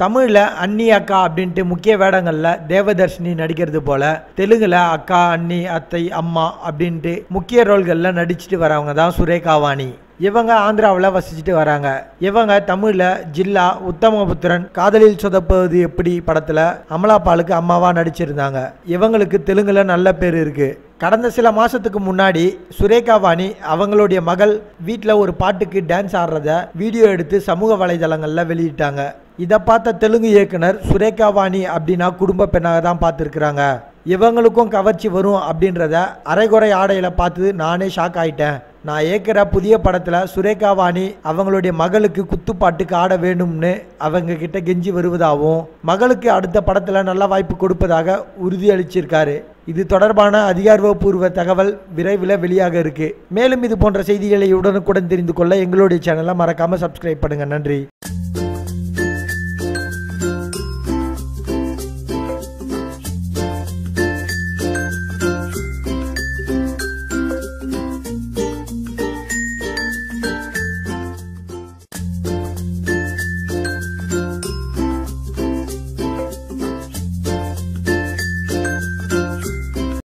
தமிழில் அன்னி அக்கா அப்படின்ட்டு முக்கிய வேடங்களில் தேவதர்ஷினி நடிக்கிறது போல தெலுங்கில் அக்கா அண்ணி அத்தை அம்மா அப்படின்ட்டு முக்கிய ரோல்களில் நடிச்சிட்டு வரவங்க தான் சுரேகாவாணி. இவங்க ஆந்திராவில் வசிச்சுட்டு வராங்க. இவங்க தமிழில் ஜில்லா உத்தமபுத்திரன் காதலில் சொதப்புவது எப்படி படத்தில் அமலாபாலுக்கு அம்மாவாக நடிச்சிருந்தாங்க. இவங்களுக்கு தெலுங்கில் நல்ல பேர் இருக்குது கடந்த சில மாதத்துக்கு முன்னாடி சுரேகா வாணி அவங்களுடைய மகள் வீட்டில் ஒரு பாட்டுக்கு டான்ஸ் ஆடுறத வீடியோ எடுத்து சமூக வலைதளங்களில் வெளியிட்டாங்க. இதை பார்த்த தெலுங்கு இயக்குனர் சுரேகா வாணி அப்படின்னா குடும்ப பெண்ணாக தான் பார்த்துருக்குறாங்க. இவங்களுக்கும் கவர்ச்சி வரும் அப்படின்றத அரைகுறை ஆடையில் பார்த்து நானே ஷாக் ஆயிட்டேன். நான் ஏற்கிற புதிய படத்தில் சுரேகா வாணி அவங்களுடைய மகளுக்கு குத்துப்பாட்டுக்கு ஆட வேண்டும்னு அவங்க கிட்ட கெஞ்சி வருவதாகவும் மகளுக்கு அடுத்த படத்தில் நல்ல வாய்ப்பு கொடுப்பதாக உறுதியளிச்சிருக்காரு. இது தொடர்பான அதிகாரப்பூர்வ தகவல் விரைவில் வெளியாக இருக்கு. மேலும் இது போன்ற செய்திகளை உடனுக்குடன் தெரிந்து கொள்ள எங்களுடைய சேனலை மறக்காமல் சப்ஸ்கிரைப் பண்ணுங்கள் நன்றி.